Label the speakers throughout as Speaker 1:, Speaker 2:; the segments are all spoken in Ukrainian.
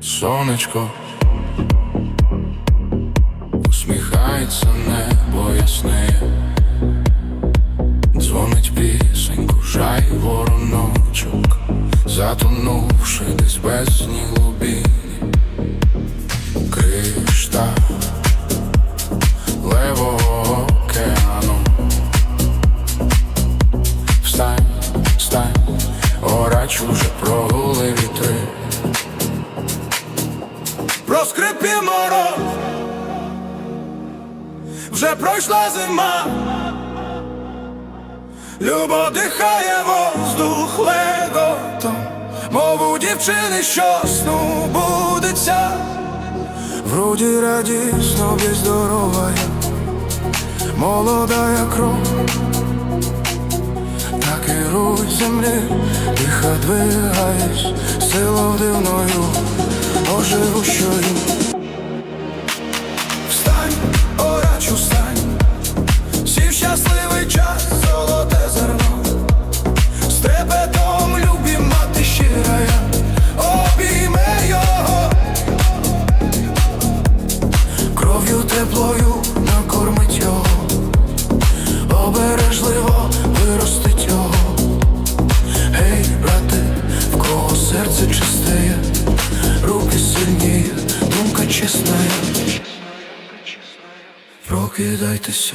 Speaker 1: сонечко, усміхається небо ясне, дзвонить пісеньку, жай вороночок, затонувши десь без глубині, кришталь левого океану. Встань, встань, орач уже прогули вітри.
Speaker 2: Проскрипі мороз Вже пройшла зима. Любо дихає воздух леготом Мов у дівчини, що сну будеться. Вроді радісно, здорова Молодая кров. Так і руй землі, тихо двигаєш Силою дивною, оживущою Встань, щасливий золоте зерно. З трепетом любі мати щирая Обійме його. Кров'ю теплою накормить Обережливо виростить його. Гей, брате, в кого серце чистеє, руки сильніє, думка чесная. Прокидайтеся.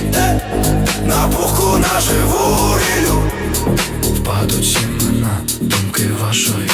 Speaker 2: Е, на боку наживу рілю Падуть імена думки вашої.